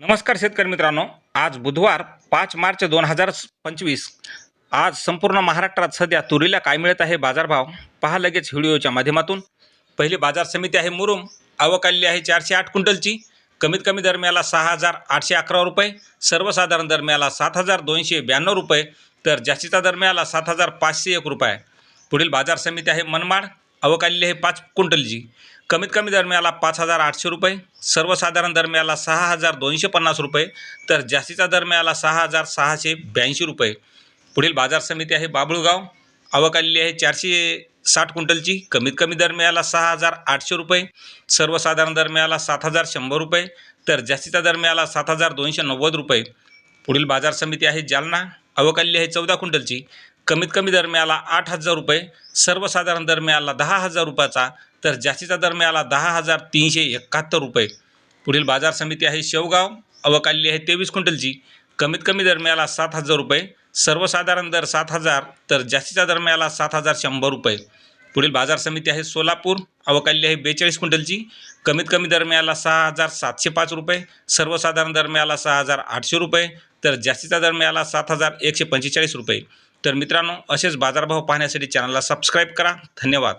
नमस्कार शेतकरी मित्रांनो. आज बुधवार पाच मार्च दोन हजार पंचवीस. आज संपूर्ण महाराष्ट्रात सध्या तुरीला काय मिळत आहे बाजारभाव पहा लगेच व्हिडिओच्या माध्यमातून. पहिली बाजार समिती आहे मुरुम. आवक आलेली आहे चारशे आठ क्विंटलची. कमीत कमी दरम्याला सहा हजार आठशे अकरा रुपये. सर्वसाधारण दरम्याला सात हजार दोनशे ब्याण्णव रुपये. तर जास्तीचा दरम्याला सात हजार पाचशे एक रुपये. पुढील बाजार समिती आहे मनमाड. आवक आलेली आहे पाच क्विंटलची. कमीत कमी दरम्याला पाच हजार आठशे रुपये सर्वसाधारण दरम्याला सहा हजार दोनशे पन्नास रुपये तर जास्तीचा दरम्याला सहा हजार सहाशे ब्याऐंशी रुपये. पुढील बाजार समिती आहे बाबुळगाव. आवक आलेली आहे चारशे साठ क्विंटलची. कमीत कमी दरम्याला सहा हजार आठशे रुपये सर्वसाधारण दरम्याला सात हजार शंभर रुपये तर जास्तीचा दरम्याला सात हजार दोनशे नव्वद रुपये. पुढील बाजार समिती आहे जालना. आवक आलेली आहे चौदा क्विंटलची. कमीत कमी दरम्याला आठ हजार रुपये सर्वसाधारण दरम्याला दहा हजार रुपयाचा तर जास्तीचा दर मिळाला दहा हजार तीनशे एकाहत्तर रुपये. पुढील बाजार समिती आहे शेवगाव अवकाली आहे तेवीस क्विंटलची. कमीत कमी दर मिळाला सात हजार रुपये सर्वसाधारण दर सात हजार तर जास्तीचा दर मिळाला सात हजार शंभर रुपये. पुढील बाजार समिती आहे सोलापूर अवकाली आहे बेचाळीस क्विंटलची. कमीत कमी दर मिळाला सहा हजार सातशे पाच रुपये सर्वसाधारण दर मिळाला सहा हजार आठशे रुपये तर जास्तीचा दर मिळाला सात हजार एकशे पंचेचाळीस रुपये. तर मित्रांनो असेच बाजारभाव पाहण्यासाठी चॅनलला सबस्क्राईब करा. धन्यवाद.